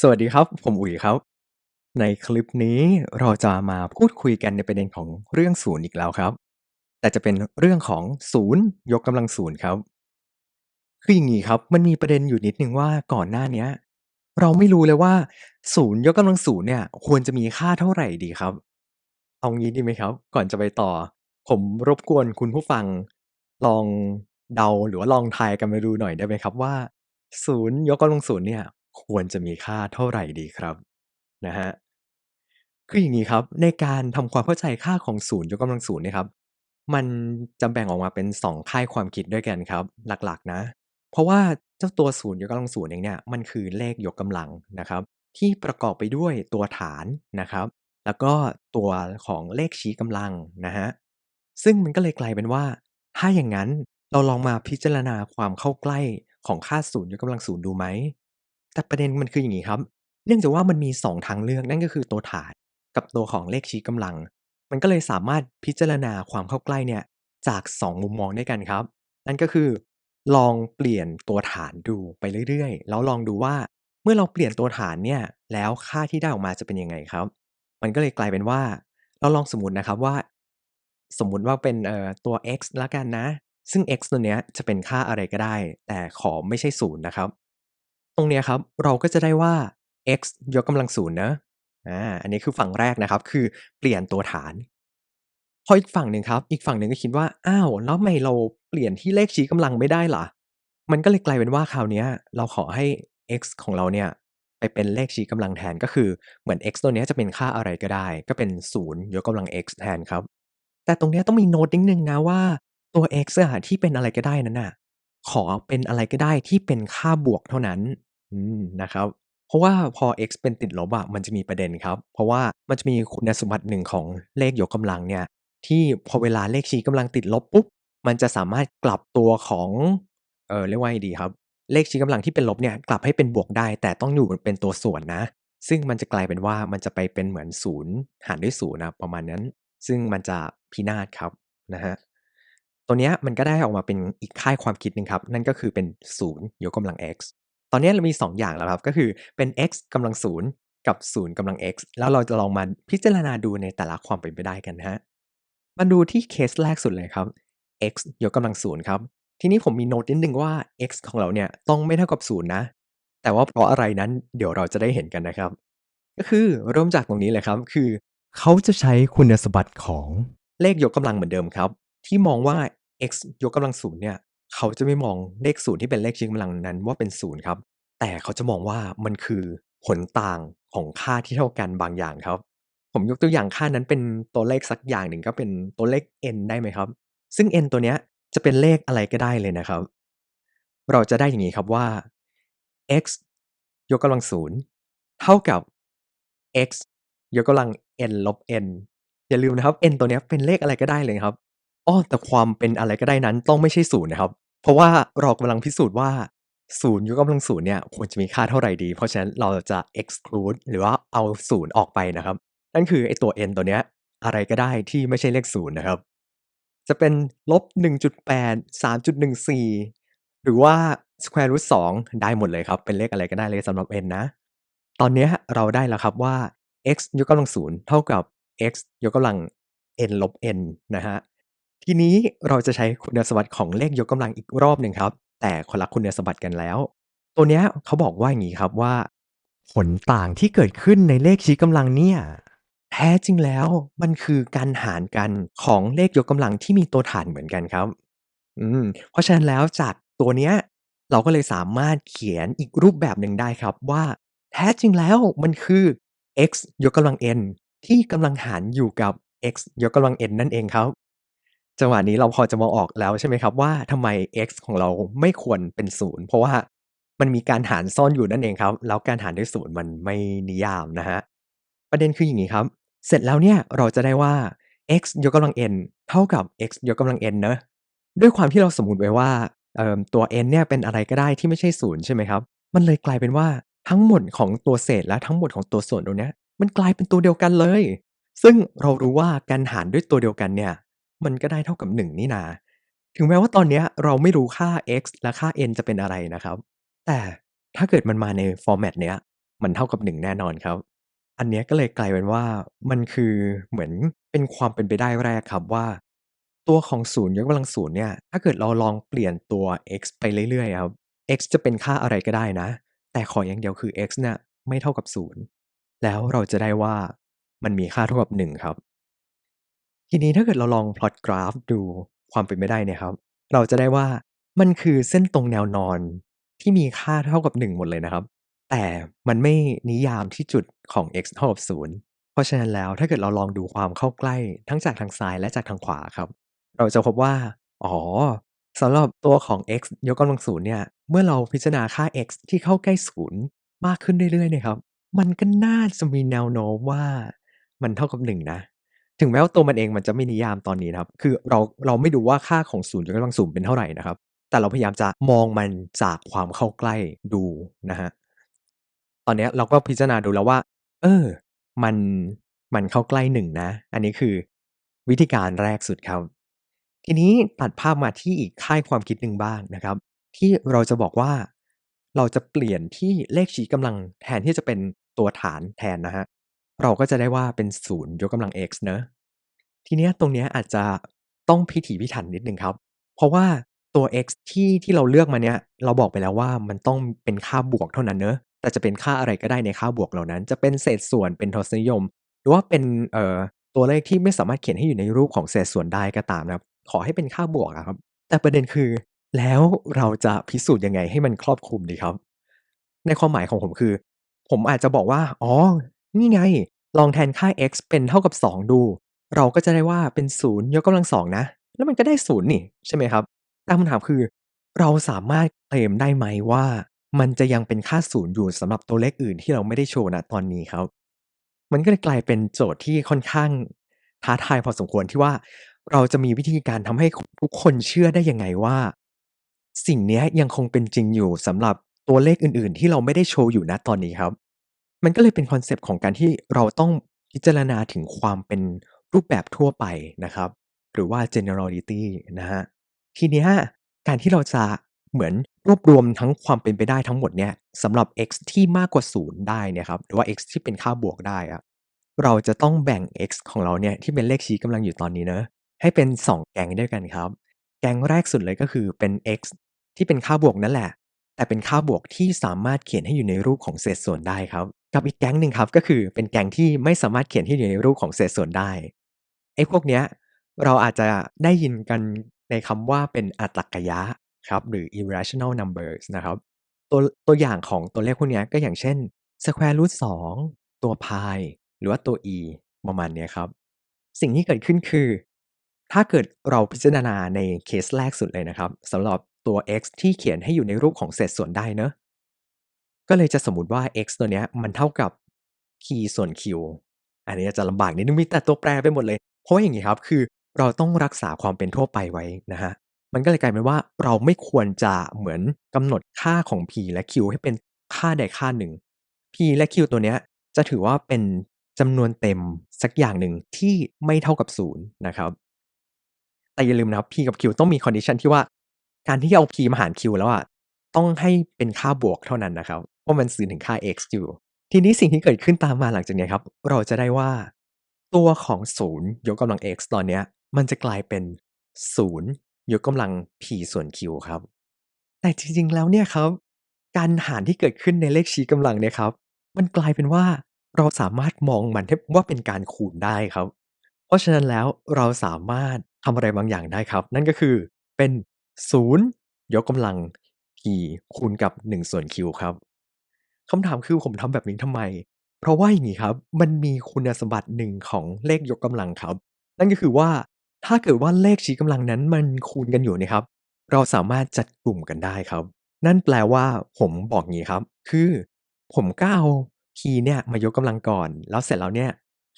สวัสดีครับ ผมอุ๋ยครับ ในคลิปนี้เราจะมาพูดคุยกันในประเด็นของเรื่องศูนย์อีกแล้วครับ แต่จะเป็นเรื่องของศูนย์ยกกำลังศูนย์ครับคืออย่างงี้ครับ มันมีประเด็นอยู่นิดหนึ่งว่าก่อนหน้าเนี้ย เราไม่รู้เลยว่าศูนย์ยกกำลังศูนย์เนี่ย ควรจะมีค่าเท่าไหร่ดีครับเอางี้ดีไหมครับ ก่อนจะไปต่อ ผมรบกวนคุณผู้ฟัง ลองเดาหรือว่าลองทายกันมาดูหน่อยได้ไหมครับว่าศูนย์ยกกำลังศูนย์เนี่ย ควรจะมีค่าเท่าไหร่ดีครับ?นะครับคืออย่างงี้ครับ ในการทำความเข้าใจค่าของศูนย์ยกกำลังศูนย์เนี่ยครับ มันจะแบ่งออกมาเป็น 2 ค่ายความคิดด้วยกันครับ หลักๆนะ เพราะว่าเจ้าตัวศูนย์ยกกำลังศูนย์เองเนี่ยมันคือเลขยกกำลังนะครับ ที่ประกอบไปด้วยตัวฐานนะครับ แล้วก็ตัวของเลขชี้กำลังนะครับซึ่งมันก็เลยกลายเป็นว่า ถ้าอย่างงั้นเราลองมาพิจารณาความเข้าใกล้ของค่าศูนย์ยกกำลังศูนย์ดูไหม? แต่ประเด็นมันคืออย่างงี้ครับ เนื่องจากว่ามันมี 2 ทางเลือกนั่นก็คือตัวฐานกับตัวของเลขชี้กำลัง มันก็เลยสามารถพิจารณาความเข้าใกล้เนี่ยจาก 2 มุมมองด้วยกันครับ นั่นก็คือ ลองเปลี่ยนตัวฐานดูไปเรื่อยๆ แล้วลองดูว่าเมื่อเราเปลี่ยนตัวฐานเนี่ยแล้วค่าที่ได้ออกมาจะเป็นยังไงครับ มันก็เลยกลายเป็นว่า เราลองสมมตินะครับว่า สมมุติว่าเป็นเอ่อตัว x แล้วกันนะ ซึ่ง x ตัวเนี้ยจะเป็นค่าอะไรก็ได้ แต่ขอไม่ใช่0นะครับ ตรงเนี้ยครับเราก็จะได้ว่า x ยกกำลัง0เนาะอาอันนี้คือฝั่งแรกนะครับ คือเปลี่ยนตัวฐาน พออีกฝั่งหนึ่งครับ อีกฝั่งหนึ่งก็คิดว่าอ้าวแล้วทำไมเราเปลี่ยนที่เลขชี้กำลังไม่ได้ล่ะ?มันก็เลยกลายเป็นว่าคราวนี้เราขอให้ x ของเราเนี่ยไปเป็นเลขชี้กำลังแทนก็คือเหมือน x ตัวนี้จะเป็นค่าอะไรก็ได้ ก็เป็น 0 ยกกำลัง x แทนครับ แต่ตรงนี้ต้องมีโน้ตนิดหนึ่งนะว่าตัว x อะที่เป็นอะไรก็ได้นั้นน่ะขอเป็นอะไรก็ได้ที่เป็นค่าบวกเท่านั้น อืม นะครับ เพราะว่าพอ x เป็นติดลบอะมันจะมีประเด็นครับ เพราะว่ามันจะมีคุณสมบัติหนึ่งของเลขยกกำลังเนี่ย ที่พอเวลาเลขชี้กำลังติดลบปุ๊บ มันจะสามารถกลับตัวของ เออเรียกว่าไงดีครับ เลขชี้กำลังที่เป็นลบเนี่ยกลับให้เป็นบวกได้ แต่ต้องอยู่เป็นตัวส่วนนะ ซึ่งมันจะกลายเป็นว่ามันจะไปเป็นเหมือน0หารด้วย0น่ะประมาณนั้น ซึ่งมันจะพินาศครับนะครับตัวเนี้ยมันก็ได้ออกมาเป็นอีกค่ายความคิดหนึ่งครับ นั่นก็คือเป็น0ยกกำลัง x ตอนนี้เรามี 2 อย่างแล้วครับ ก็คือเป็น x กำลัง0กับ0กำลัง x แล้วเราจะลองมาพิจารณาดูในแต่ละความเป็นไปได้กันนะมาดูที่เคสแรกสุดเลยครับ x ยกกำลัง0ครับ ทีนี้ผมมีโน้ตนิดหนึ่งว่า x ของเราเนี่ยต้องไม่เท่ากับ0นะ แต่ว่าเพราะอะไรนั้นเดี๋ยวเราจะได้เห็นกันนะครับ ก็คือเริ่มจากตรงนี้เลยครับคือ เขาจะใช้คุณสมบัติของเลขยกกำลังเหมือนเดิมครับ ที่มองว่า x ยกกำลัง0เนี่ย เขาจะไม่มองเลข0ที่เป็นเลขชี้กำลังนั้นว่าเป็น0ครับ แต่เขาจะมองว่ามันคือผลต่างของค่าที่เท่ากันบางอย่างครับ ผมยกตัวอย่างค่านั้นเป็นตัวเลขสักอย่างหนึ่งก็เป็นตัวเลข n ได้ไหมครับ ซึ่ง n ตัวเนี้ยจะเป็นเลขอะไรก็ได้เลยนะครับ เราจะได้อย่างงี้ครับว่า x ยกกำลัง0เท่ากับ x ยกกำลัง n ลบ n อย่าลืมนะครับ n ตัวเนี้ยเป็นเลขอะไรก็ได้เลยครับ อ้อแต่ความเป็นอะไรก็ได้นั้นต้องไม่ใช่0นย์นะครับ เพราะว่าเรากำลังพิสูจน์ว่า0ยกกำลัง0เนี่ยควรจะมีค่าเท่าไหรดี เพราะฉะนั้นเราจะ exclude หรือว่าเอา0ออกไปนะครับ นั่นคือไอตัว n ตัวเนี้ยอะไรก็ได้ที่ไม่ใช่เลข0นย์นะครับ จะเป็นลบ -1.8 3.14 หรือว่า square root 2 ได้หมดเลยครับ เป็นเลขอะไรก็ได้เลยสำหรับ n นะ ตอนเนี้ยเราได้แล้วครับว่า x ยกกำลัง0เท่ากับ x ยกกำลัง n ลบ n นะครับ ทีนี้เราจะใช้คุณสมบัติของเลขยกกำลังอีกรอบหนึ่งครับ แต่คนละคุณสมบัติกันแล้ว ตัวเนี้ยเขาบอกว่าอย่างงี้ครับว่า ผลต่างที่เกิดขึ้นในเลขชี้กำลังเนี่ยแท้จริงแล้วมันคือการหารกันของเลขยกกำลังที่มีตัวฐานเหมือนกันครับ อืม เพราะฉะนั้นแล้วจากตัวเนี้ยเราก็เลยสามารถเขียนอีกรูปแบบหนึ่งได้ครับว่า แท้จริงแล้วมันคือ x ยกกำลัง n ที่กำลังหารอยู่กับ x ยกกำลัง n นั่นเองครับ จังหวะนี้เราพอจะมองออกแล้วใช่ไหมครับว่าทำไม x ของเราไม่ควรเป็น0เพราะว่ามันมีการหารซ่อนอยู่นั่นเองครับ แล้วการหารด้วย0มันไม่นิยามนะครับประเด็นคืออย่างงี้ครับ เสร็จแล้วเนี่ยเราจะได้ว่า x ยกกำลัง n เท่ากับ x ยกกำลัง n เนะด้วยความที่เราสมมติไว้ว่าตัว n เนี่ยเป็นอะไรก็ได้ที่ไม่ใช่0ใช่ไหมครับ มันเลยกลายเป็นว่าทั้งหมดของตัวเศษและทั้งหมดของตัวส่วนตรงเนี้ยมันกลายเป็นตัวเดียวกันเลย ซึ่งเรารู้ว่าการหารด้วยตัวเดียวกันเนี่ย มันก็ได้เท่ากับ 1 นี่นา ถึงแม้ว่าตอนเนี้ยเราไม่รู้ค่า x และค่า n จะเป็นอะไรนะครับ แต่ถ้าเกิดมันมาในฟอร์แมตเนี้ย มันเท่ากับ 1 แน่นอนครับ อันเนี้ยก็เลยกลายเป็นว่ามันคือเหมือนเป็นความเป็นไปได้แรกครับว่า ตัวของ0ยกกำลัง0เนี่ย ถ้าเกิดเราลองเปลี่ยนตัว x ไปเรื่อยๆครับ x จะเป็นค่าอะไรก็ได้นะ แต่ขออย่างเดียวคือ x เนี่ยไม่เท่ากับ 0 แล้วเราจะได้ว่ามันมีค่าเท่ากับ 1 ครับ ทีนี้ถ้าเกิดเราลองพลอตกราฟดูความเป็นไปได้เนี่ยครับ เราจะได้ว่ามันคือเส้นตรงแนวนอนที่มีค่าเท่ากับ 1 หมดเลยนะครับ แต่มันไม่นิยามที่จุดของ x เท่ากับ0เพราะฉะนั้นแล้วถ้าเกิดเราลองดูความเข้าใกล้ทั้งจากทางซ้ายและจากทางขวาครับ เราจะพบว่า อ๋อสำหรับตัวของ x ยกกำลัง0เนี่ย เมื่อเราพิจารณาค่า x ที่เข้าใกล้0มากขึ้นเรื่อยๆเนี่ยครับ มันก็น่าจะมีแนวโน้มว่ามันเท่ากับ 1 นะ ถึงแม้ว่าตัวมันเองมันจะไม่นิยามตอนนี้นะครับ คือเราเราไม่รู้ว่าค่าของ0ยกกำลัง0เป็นเท่าไหร่นะครับ แต่เราพยายามจะมองมันจากความเข้าใกล้ดูนะครับตอนนี้เราก็พิจารณาดูแล้วว่า เออ มันมันเข้าใกล้1นะ อันนี้คือวิธีการแรกสุดครับ ทีนี้ตัดภาพมาที่อีกค่ายความคิดหนึ่งบ้างนะครับ ที่เราจะบอกว่า เราจะเปลี่ยนที่เลขชี้กำลังแทนที่จะเป็นตัวฐานแทนนะครับ เราก็จะได้ว่าเป็น0ยกกำลัง x เนาะทีเนี้ยตรงเนี้ยอาจจะต้องพิถีพิถันนิดนึงครับ เพราะว่าตัว x ที่ที่เราเลือกมาเนี่ยเราบอกไปแล้วว่ามันต้องเป็นค่าบวกเท่านั้นเนาะแต่จะเป็นค่าอะไรก็ได้ในค่าบวกเหล่านั้น จะเป็นเศษส่วนเป็นทศนิยม หรือว่าเป็นเอ่อตัวเลขที่ไม่สามารถเขียนให้อยู่ในรูปของเศษส่วนได้ก็ตามนะครับขอให้เป็นค่าบวกครับ แต่ประเด็นคือ แล้วเราจะพิสูจน์ยังไงให้มันครอบคลุมดีครับ?ในความหมายของผมคือ ผมอาจจะบอกว่า อ๋อ นี่ไง ลองแทนค่า x เป็นเท่ากับ 2 ดู เราก็จะได้ว่าเป็น 0 ยกกำลัง2นะ แล้วมันก็ได้ 0 นี่ ใช่ไหมครับ?แต่คำถามคือ เราสามารถเคลมได้ไหมว่า มันจะยังเป็นค่า 0 อยู่สำหรับตัวเลขอื่นที่เราไม่ได้โชว์ณตอนนี้ครับ มันก็เลยกลายเป็นโจทย์ที่ค่อนข้างท้าทายพอสมควรที่ว่า เราจะมีวิธีการทำให้ทุกคนเชื่อได้ยังไงว่า สิ่งเนี้ยยังคงเป็นจริงอยู่สำหรับตัวเลขอื่น ๆ ที่เราไม่ได้โชว์อยู่ณตอนนี้ครับ มันก็เลยเป็นคอนเซปต์ของการที่เราต้องพิจารณาถึงความเป็นรูปแบบทั่วไปนะครับ หรือว่า generality นะครับทีนี้การที่เราจะเหมือนรวบรวมทั้งความเป็นไปได้ทั้งหมดเนี่ยสำหรับ x ที่มากกว่า 0 ได้นี่ยครับหรือว่า x ที่เป็นค่าบวกได้อะเราจะต้องแบ่ง x ของเราเนี่ยที่เป็นเลขชี้กำลังอยู่ตอนนี้เนะให้เป็น 2 แกงด้วยกันครับ แกงแรกสุดเลยก็คือเป็น x ที่เป็นค่าบวกนั่นแหละ แต่เป็นค่าบวกที่สามารถเขียนให้อยู่ในรูปของเศษส่วนได้ครับ กับอีกแก๊งหนึ่งครับก็คือเป็นแก๊งที่ไม่สามารถเขียนให้อยู่ในรูปของเศษส่วนได้ไอ้พวกเนี้ยเราอาจจะได้ยินกันในคำว่าเป็นอัตรรกยะครับหรือ irrational numbers นะครับตัวตัวอย่างของตัวเลขพวกเนี้ยก็อย่างเช่น square root 2 ตัว pi หรือว่าตัว e ประมาณเนี้ยครับ สิ่งที่เกิดขึ้นคือ ถ้าเกิดเราพิจารณาในเคสแรกสุดเลยนะครับสำหรับตัว x ที่เขียนให้อยู่ในรูปของเศษส่วนได้เนาะ ก็เลยจะสมมติว่า x ตัวเนี้ยมันเท่ากับ p ส่วน q อันนี้จะลำบากนิดนึงมีแต่ตัวแปรไปหมดเลย เพราะว่าอย่างงี้ครับคือเราต้องรักษาความเป็นทั่วไปไว้นะครับมันก็เลยกลายเป็นว่าเราไม่ควรจะเหมือนกำหนดค่าของ p และ q ให้เป็นค่าใดค่าหนึ่ง p และ q ตัวเนี้ยจะถือว่าเป็นจำนวนเต็มสักอย่างหนึ่งที่ไม่เท่ากับ0นะครับ แต่อย่าลืมนะครับ p กับ q ต้องมี condition ที่ว่า การที่เอา p มาหาร q แล้วอะต้องให้เป็นค่าบวกเท่านั้นนะครับ เพรามันสื่อถึงค่า x อยู่ ทีนี้สิ่งที่เกิดขึ้นตามมาหลังจากนี้ครับ เราจะได้ว่า ตัวของ0ยกกำลัง x ตอนนี้มันจะกลายเป็น0ยกกำลัง p ส่วน q ครับ แต่จริงๆแล้วเนี่ยครับ การหารที่เกิดขึ้นในเลขชี้กำลังเนี่ยครับ มันกลายเป็นว่าเราสามารถมองมันว่าเป็นการคูณได้ครับ เพราะฉะนั้นแล้วเราสามารถทำอะไรบางอย่างได้ครับ นั่นก็คือเป็น 0 ยกกำลัง p คูณกับ 1 ส่วน q ครับ คำถามคือผมทำแบบนี้ทำไม?เพราะว่าอย่างงี้ครับ มันมีคุณสมบัติหนึ่งของเลขยกกำลังครับ นั่นก็คือว่าถ้าเกิดว่าเลขชี้กำลังนั้นมันคูณกันอยู่นี่ยครับ เราสามารถจัดกลุ่มกันได้ครับ นั่นแปลว่าผมบอกงี้ครับ คือผมก็เอา p เนี่ยมายกกำลังก่อน แล้วเสร็จแล้วเนี่ย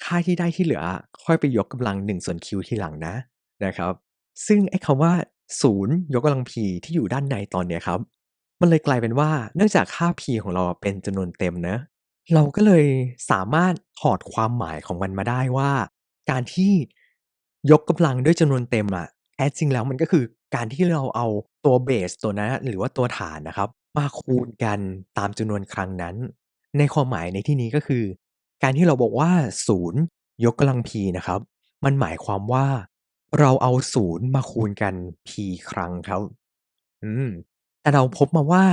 ค่าที่ได้ที่เหลือ ค่อยไปยกกำลัง1ส่วน q ทีหลังนะนะครับ ซึ่งไอ้คำว่า0ยกกำลัง p ที่อยู่ด้านในตอนเนี้ยครับ มันเลยกลายเป็นว่า เนื่องจากค่า p ของเราเป็นจำนวนเต็มเนะ เราก็เลยสามารถถอดความหมายของมันมาได้ว่า การที่ยกกำลังด้วยจำนวนเต็มอะแท้จริงแล้วมันก็คือการที่เราเอาตัวเบสตัวนั้นหรือว่าตัวฐานนะครับ มาคูณกันตามจำนวนครั้งนั้น ในความหมายในที่นี้ก็คือ การที่เราบอกว่า0ยกกำลัง p นะครับ มันหมายความว่า เราเอา0มาคูณกัน p ครั้งครับ อืม แต่เราพบมาว่า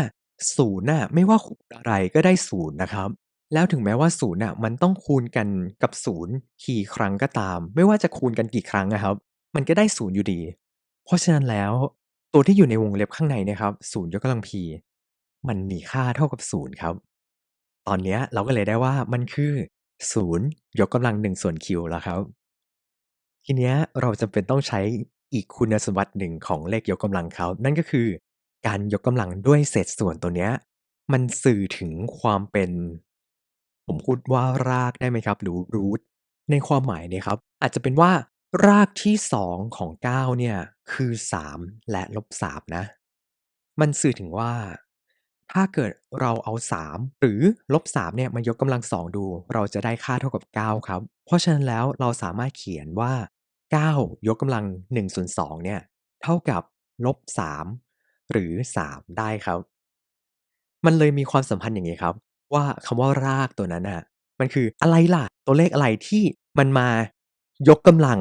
0น่ะไม่ว่าคูณอะไรก็ได้0นย์นะครับ แล้วถึงแม้ว่า0น่ะมันต้องคูณกันกับ0กี่ครั้งก็ตาม ไม่ว่าจะคูณกันกี่ครั้งอะครับ มันก็ได้0อยู่ดี เพราะฉะนั้นแล้ว ตัวที่อยู่ในวงเล็บข้างในนี่ยครับ0ยกกำลัง p มันมีค่าเท่ากับ0ครับ ตอนนี้เราก็เลยได้ว่ามันคือ0ยกกำลัง1ส่วน q แล้วครับ ทีเนี้ยเราจำเป็นต้องใช้อีกคุณสมบัติหนึ่งของเลขยกกำลังเขานั่นก็คือ การยกกำลังด้วยเศษส่วนตัวเนี้ยมันสื่อถึงความเป็น ผมพูดว่ารากได้ไหมครับหรือ root ในความหมายเนี่ยครับ อาจจะเป็นว่ารากที่2ของ 9 เนี่ย คือ 3 และลบ 3 นะ มันสื่อถึงว่า ถ้าเกิดเราเอา 3 หรือลบ 3 เนี่ยมายกกำลัง2ดู เราจะได้ค่าเท่ากับ 9 ครับ เพราะฉะนั้นแล้วเราสามารถเขียนว่า 9 ยกกำลัง1ส่วน2เนี่ย เท่ากับลบ 3 หรือ 3 ได้ครับ มันเลยมีความสัมพันธ์อย่างงี้ครับ ว่าคำว่ารากตัวนั้นน่ะมันคืออะไรล่ะ ตัวเลขอะไรที่มันมายกกำลัง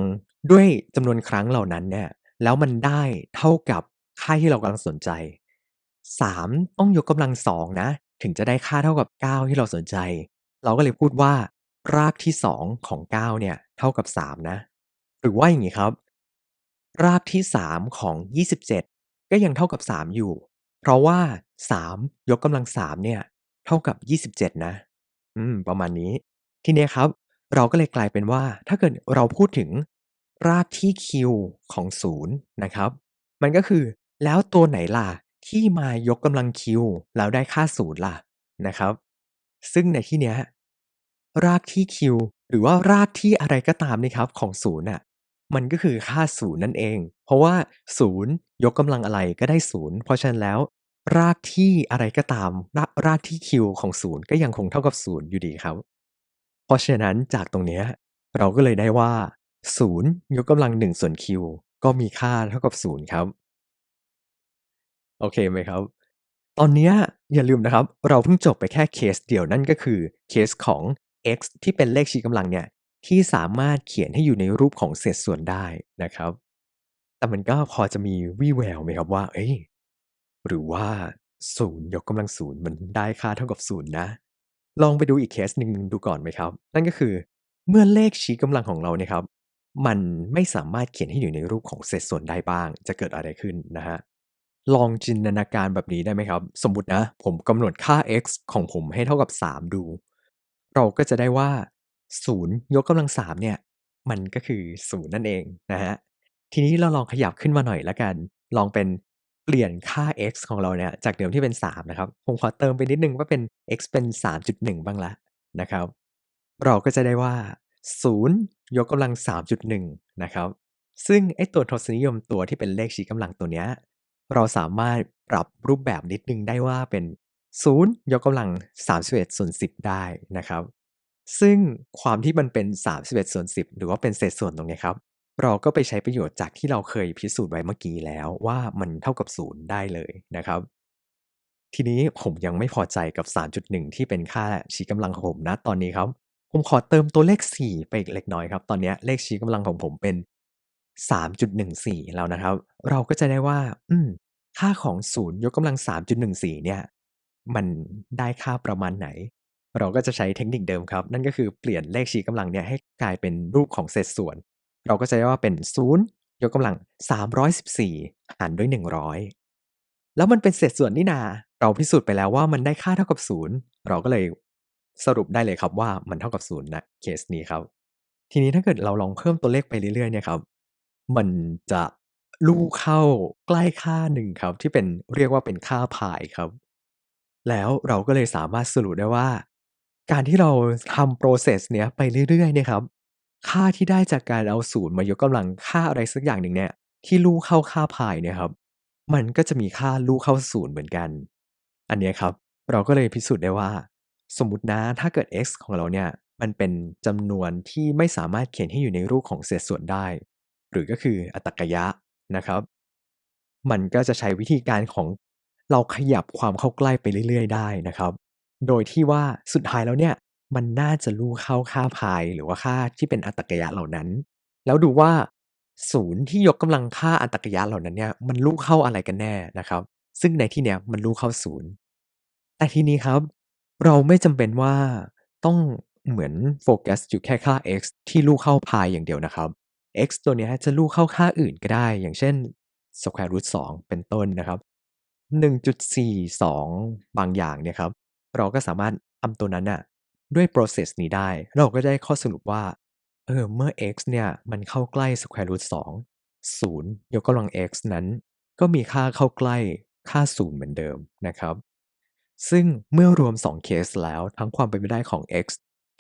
ด้วยจำนวนครั้งเหล่านั้นเนี่ย แล้วมันได้เท่ากับค่าที่เรากำลังสนใจ 3 ต้องยกกำลัง2นะ ถึงจะได้ค่าเท่ากับ 9 ที่เราสนใจ เราก็เลยพูดว่า รากที่ 2 ของ 9 เนี่ย เท่ากับ 3 นะ หรือว่าอย่างงี้ครับ รากที่ 3 ของ 27 ก็ยังเท่ากับ 3 อยู่ เพราะว่า 3 ยกกำลัง 3 เนี่ย เท่ากับ 27 นะ อืม ประมาณนี้ ทีเนี้ยครับ เราก็เลยกลายเป็นว่า ถ้าเกิดเราพูดถึงรากที่ q ของ0นะครับ มันก็คือ แล้วตัวไหนล่ะ ที่มายกกำลัง q แล้วได้ค่า0ล่ะนะครับ ซึ่งในที่เนี้ยรากที่ q หรือว่ารากที่อะไรก็ตามนะครับของ0น่ะ มันก็คือค่า0นั่นเอง เพราะว่า0ยกกำลังอะไรก็ได้0เพราะฉะนั้นแล้ว รากที่อะไรก็ตามรารากที่ q ของ0ก็ยังคงเท่ากับ0อยู่ดีครับ เพราะฉะนั้นจากตรงนี้เราก็เลยได้ว่า0ยกกำลัง1ส่วน q ก็มีค่าเท่ากับ0ครับ โอเคไหมครับ ตอนนี้อย่าลืมนะครับ เราเพิ่งจบไปแค่เคสเดียวนั่นก็คือเคสของ x ที่เป็นเลขชี้กำลังเนี่ย ที่สามารถเขียนให้อยู่ในรูปของเศษส่วนได้นะครับ แต่มันก็พอจะมีวี่แววไหมครับว่า เอ้ย หรือว่า0ยกกำลัง0มันได้ค่าเท่ากับ0นย์นะ ลองไปดูอีกเคสหนึ่งดูก่อนไหมครับ นั่นก็คือเมื่อเลขชี้กำลังของเราเนี่ยครับ มันไม่สามารถเขียนให้อยู่ในรูปของเศษส่วนได้บ้าง จะเกิดอะไรขึ้นนะฮะลองจินตนาการแบบนี้ได้ไหมครับ สมมตินะ ผมกำหนดค่า x ของผมให้เท่ากับ 3 ดู เราก็จะได้ว่า 0ยกกำลัง3เนี่ย มันก็คือ0นั่นเองนะฮะ ทีนี้เราลองขยับขึ้นมาหน่อยแล้วกัน ลองเป็นเปลี่ยนค่า x ของเราเนี่ย จากเดิมที่เป็น 3 นะครับ ผมขอเติมไปนิดนึงว่าเป็น x เป็น 3.1 บ้างละนะครับ เราก็จะได้ว่า 0 ยกกำลัง 3.1 นะครับ ซึ่งไอตัวทศนิยมตัวที่เป็นเลขชี้กำลังตัวเนี้ย เราสามารถปรับรูปแบบนิดนึงได้ว่าเป็น 0 ยกกำลัง 31ส่วน10 ได้นะครับ ซึ่งความที่มันเป็น 31ส่วน10 หรือว่าเป็นเศษส่วนตรงนี้ครับ เราก็ไปใช้ประโยชน์จากที่เราเคยพิสูจน์ไว้เมื่อกี้แล้วว่ามันเท่ากับ0ได้เลยนะครับ ทีนี้ผมยังไม่พอใจกับ 3.1 ที่เป็นค่าชี้กำลังของผมนะตอนนี้ครับ ผมขอเติมตัวเลข 4 ไปอีกเล็กน้อยครับ ตอนนี้เลขชี้กำลังของผมเป็น 3.14 แล้วนะครับ เราก็จะได้ว่า อืมค่าของ 0 ยกกำลัง 3.14 เนี่ย มันได้ค่าประมาณไหน เราก็จะใช้เทคนิคเดิมครับ นั่นก็คือเปลี่ยนเลขชี้กำลังเนี่ยให้กลายเป็นรูปของเศษส่วน เราก็จะได้ว่าเป็น0ยกกำลัง 314 หารด้วย 100 แล้วมันเป็นเศษส่วนนี่นา เราพิสูจน์ไปแล้วว่ามันได้ค่าเท่ากับ 0 เราก็เลยสรุปได้เลยครับว่ามันเท่ากับ0นะเคสนี้ครับ ทีนี้ถ้าเกิดเราลองเพิ่มตัวเลขไปเรื่อยๆเนี่ยครับ มันจะลู่เข้าใกล้ค่าหนึ่งครับ ที่เป็นเรียกว่าเป็นค่าพายครับ แล้วเราก็เลยสามารถสรุปได้ว่า การที่เราทำ process เนี้ยไปเรื่อยๆเนี่ยครับ ค่าที่ได้จากการเอาศูนย์มายกกำลังค่าอะไรสักอย่างหนึ่งเนี่ย ที่ลู่เข้าค่าพายเนี่ยครับ มันก็จะมีค่าลู่เข้าศูนย์เหมือนกัน อันเนี้ยครับ เราก็เลยพิสูจน์ได้ว่า สมมตินะถ้าเกิด x ของเราเนี่ยมันเป็นจำนวนที่ไม่สามารถเขียนให้อยู่ในรูปของเศษส่วนได้ หรือก็คืออัตกยะนะครับ มันก็จะใช้วิธีการของเราขยับความเข้าใกล้ไปเรื่อย ๆ ได้นะครับ โดยที่ว่าสุดท้ายแล้วเนี่ยมันน่าจะลู่เข้าค่า Pi หรือว่าค่าที่เป็นอาตักยะเหล่านั้น แล้วดูว่าศูนย์ที่ยกกำลังค่าอาตักยะเหล่านั้นเนี่ยมันลู่เข้าอะไรกันแน่นะครับ ซึ่งในที่เนี้ยมันลู่เข้าศูนย์แต่ทีนี้ครับ เราไม่จำเป็นว่าต้องเหมือนโฟกัสอยู่แค่ค่า x ที่ลู่เข้า Pi อย่างเดียวนะครับ x ตัวเนี้ยจะลู่เข้าค่าอื่นก็ได้ อย่างเช่น square root 2เป็นต้นนะครับ 1.42 บางอย่างเนี่ยครับ เราก็สามารถทำตัวนั้นน่ะด้วย process นี้ได้ เราก็ได้ข้อสรุปว่า เออ เมื่อ x เนี่ย มันเข้าใกล้ square root 2 0 ยกกำลัง x นั้น ก็มีค่าเข้าใกล้ค่า 0 เหมือนเดิมนะครับ ซึ่งเมื่อรวม 2 เคสแล้ว ทั้งความเป็นไปได้ของ x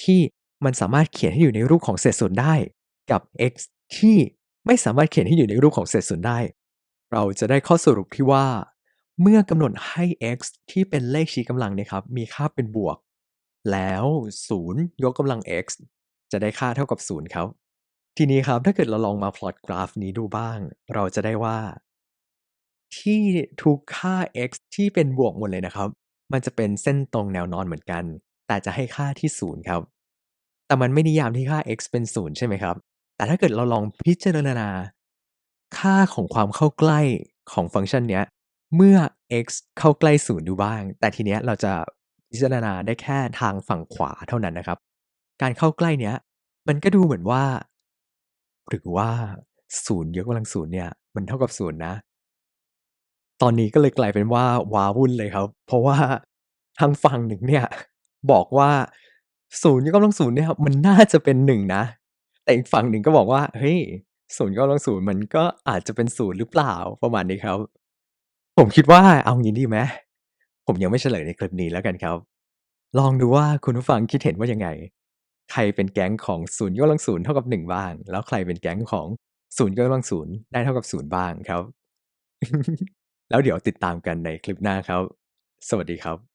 ที่มันสามารถเขียนให้อยู่ในรูปของเศษส่วนได้กับ x ที่ไม่สามารถเขียนให้อยู่ในรูปของเศษส่วนได้ เราจะได้ข้อสรุปที่ว่า เมื่อกำหนดให้ x ที่เป็นเลขชี้กำลังเนี่ยครับมีค่าเป็นบวก แล้ว 0 ยกกำลัง x จะได้ค่าเท่ากับ 0 ครับ ทีนี้ครับถ้าเกิดเราลองมาพลอตกราฟนี้ดูบ้าง เราจะได้ว่า ที่ทุกค่า x ที่เป็นบวกหมดเลยนะครับ มันจะเป็นเส้นตรงแนวนอนเหมือนกัน แต่จะให้ค่าที่ 0 ครับ แต่มันไม่นิยามที่ค่า x เป็น 0 ใช่ไหมครับ แต่ถ้าเกิดเราลองพิจารณา ค่าของความเข้าใกล้ของฟังก์ชันเนี้ย เมื่อ x เข้าใกล้ 0 ดูบ้าง แต่ทีเนี้ยเราจะพิจารณาได้แค่ทางฝั่งขวาเท่านั้นนะครับ การเข้าใกล้เนี้ย มันก็ดูเหมือนว่า หรือว่า 0 ยกกำลัง 0 เนี่ย มันเท่ากับ 0 นะ ตอนนี้ก็เลยกลายเป็นว่าว้าวุ่นเลยครับ เพราะว่าทางฝั่งหนึ่งเนี่ย บอกว่า 0 ยกกำลัง 0 เนี่ย มันน่าจะเป็น 1 นะ แต่อีกฝั่งหนึ่งก็บอกว่า เฮ้ย 0 ยกกำลัง 0 มันก็อาจจะเป็น 0 หรือเปล่า ประมาณนี้ครับ ผมคิดว่า เอางี้ดีไหม ผมยังไม่เฉลยในคลิปนี้แล้วกันครับ ลองดูว่าคุณผู้ฟังคิดเห็นว่ายังไง ใครเป็นแก๊งของ 0 ยกกำลัง 0 เท่ากับ 1 บ้าง แล้วใครเป็นแก๊งของ 0 ยกกำลัง 0 ได้เท่ากับ 0 บ้างครับ แล้วเดี๋ยวติดตามกันในคลิปหน้าครับ สวัสดีครับ